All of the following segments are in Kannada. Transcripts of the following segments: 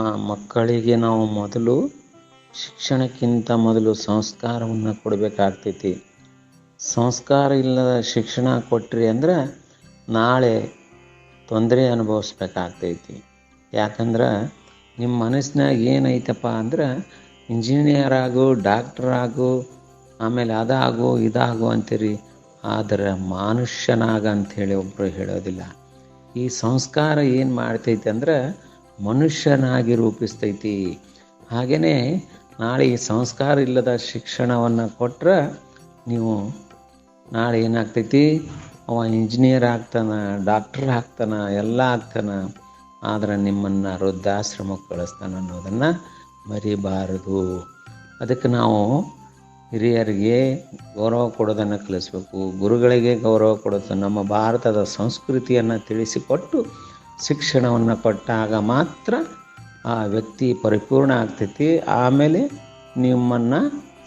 ಮಕ್ಕಳಿಗೆ ನಾವು ಮೊದಲು ಶಿಕ್ಷಣಕ್ಕಿಂತ ಮೊದಲು ಸಂಸ್ಕಾರವನ್ನು ಕೊಡಬೇಕಾಗ್ತೈತಿ. ಸಂಸ್ಕಾರ ಇಲ್ಲದ ಶಿಕ್ಷಣ ಕೊಟ್ರಿ ಅಂದ್ರೆ ನಾಳೆ ತೊಂದರೆ ಅನುಭವಿಸ್ಬೇಕಾಗ್ತೈತಿ. ಯಾಕಂದ್ರೆ ನಿಮ್ಮ ಮನಸ್ಸಿನಾಗ ಏನೈತಪ್ಪ ಅಂದ್ರೆ ಇಂಜಿನಿಯರ್ ಆಗು, ಡಾಕ್ಟರ್ ಆಗು, ಆಮೇಲೆ ಅದಾಗು, ಇದಾಗು ಅಂತೀರಿ. ಆದರೆ ಮನುಷ್ಯನಾಗ ಅಂಥೇಳಿ ಒಬ್ಬರು ಹೇಳೋದಿಲ್ಲ. ಈ ಸಂಸ್ಕಾರ ಏನು ಮಾಡ್ತೈತೆ ಅಂದ್ರೆ ಮನುಷ್ಯನಾಗಿ ರೂಪಿಸ್ತೈತಿ. ಹಾಗೆಯೇ ನಾಳೆ ಈ ಸಂಸ್ಕಾರ ಇಲ್ಲದ ಶಿಕ್ಷಣವನ್ನು ಕೊಟ್ಟರೆ ನೀವು ನಾಳೆ ಏನಾಗ್ತೈತಿ? ಅವ ಇಂಜಿನಿಯರ್ ಆಗ್ತಾನೆ ಡಾಕ್ಟರ್ ಆಗ್ತಾನೆ, ಎಲ್ಲ ಆಗ್ತಾನೆ. ಆದರೆ ನಿಮ್ಮನ್ನು ವೃದ್ಧಾಶ್ರಮಕ್ಕೆ ಕಳಿಸ್ತಾನೆ ಅನ್ನೋದನ್ನು ಮರಿಬಾರದು. ಅದಕ್ಕೆ ನಾವು ಹಿರಿಯರಿಗೆ ಗೌರವ ಕೊಡೋದನ್ನು ಕಲಿಸ್ಬೇಕು. ಗುರುಗಳಿಗೆ ಗೌರವ ಕೊಡೋದು ನಮ್ಮ ಭಾರತದ ಸಂಸ್ಕೃತಿಯನ್ನು ತಿಳಿಸಿಕೊಟ್ಟು ಶಿಕ್ಷಣವನ್ನು ಕೊಟ್ಟಾಗ ಮಾತ್ರ ಆ ವ್ಯಕ್ತಿ ಪರಿಪೂರ್ಣ ಆಗ್ತೈತಿ. ಆಮೇಲೆ ನಿಮ್ಮನ್ನು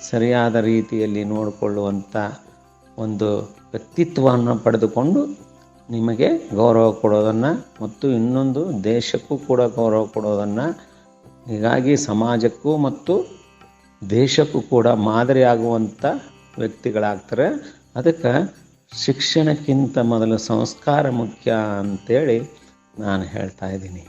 ಸರಿಯಾದ ರೀತಿಯಲ್ಲಿ ನೋಡಿಕೊಳ್ಳುವಂಥ ಒಂದು ವ್ಯಕ್ತಿತ್ವವನ್ನು ಪಡೆದುಕೊಂಡು ನಿಮಗೆ ಗೌರವ ಕೊಡೋದನ್ನು ಮತ್ತು ಇನ್ನೊಂದು ದೇಶಕ್ಕೂ ಕೂಡ ಗೌರವ ಕೊಡೋದನ್ನು, ಹೀಗಾಗಿ ಸಮಾಜಕ್ಕೂ ಮತ್ತು ದೇಶಕ್ಕೂ ಕೂಡ ಮಾದರಿಯಾಗುವಂಥ ವ್ಯಕ್ತಿಗಳಾಗ್ತಾರೆ. ಅದಕ್ಕೆ ಶಿಕ್ಷಣಕ್ಕಿಂತ ಮೊದಲು ಸಂಸ್ಕಾರ ಮುಖ್ಯ ಅಂತೇಳಿ ನಾನು ಹೇಳ್ತಾ ಇದ್ದೀನಿ.